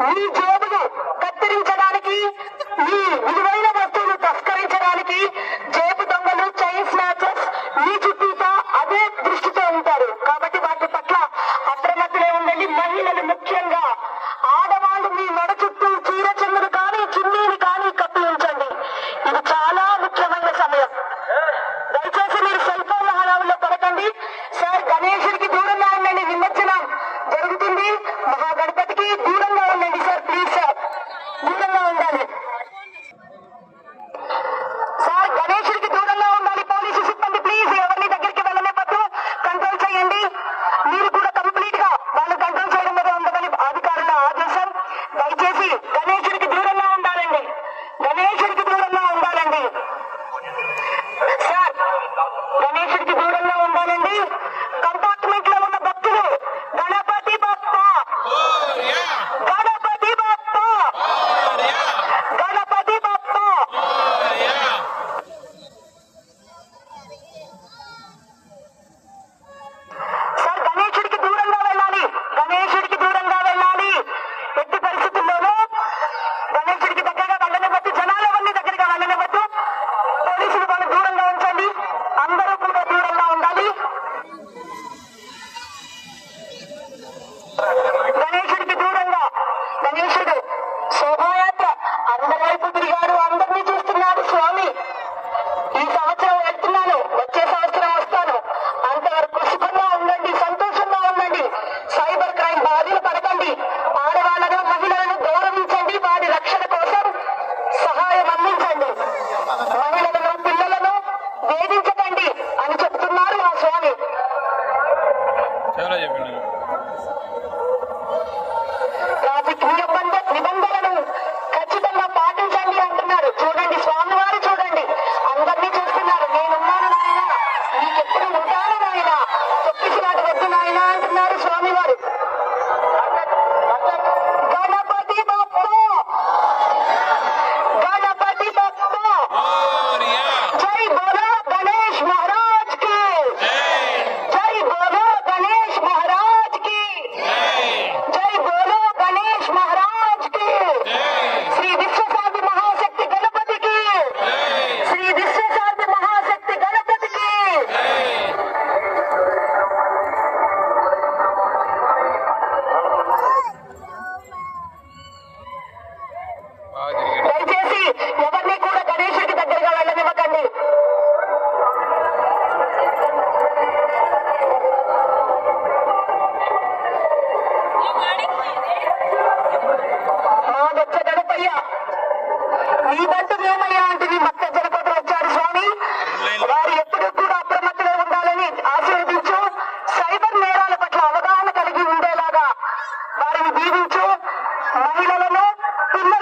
మీ జేబును కత్తిరించడానికి మీ విలువైన వస్తువులు తస్కరించడానికి జేబు సార్ గణేశుడికి దూరంగా ఉండాలండి. కంపార్ట్మెంట్లో ఉన్న భక్తులు గణపతి బప్ప గణపతి సార్ గణేశుడికి దూరంగా వెళ్ళాలి. గణేశుడికి దూరంగా వెళ్ళాలి. ఎట్టి పరిస్థితుల్లోనూ గణేశుడికి దగ్గర చేయకండి అని చెప్తున్నారు మా స్వామి. రాజకీయ నిబంధ ఖచ్చితంగా పాటించండి అంటున్నారు. చూడండి స్వామి వారు చూడండి. అందరినీ చూస్తున్నారు. నేనున్నాను నాయన. నీకెప్పుడు ఉంటాను నాయన. తొక్కిసి వాటి వద్దు నాయన అంటున్నారు స్వామి వారు గణపతి గణపతి జై ఈ బట్టు భీమయ్య ಅಂತೀವಿ ಮತ್ತೆ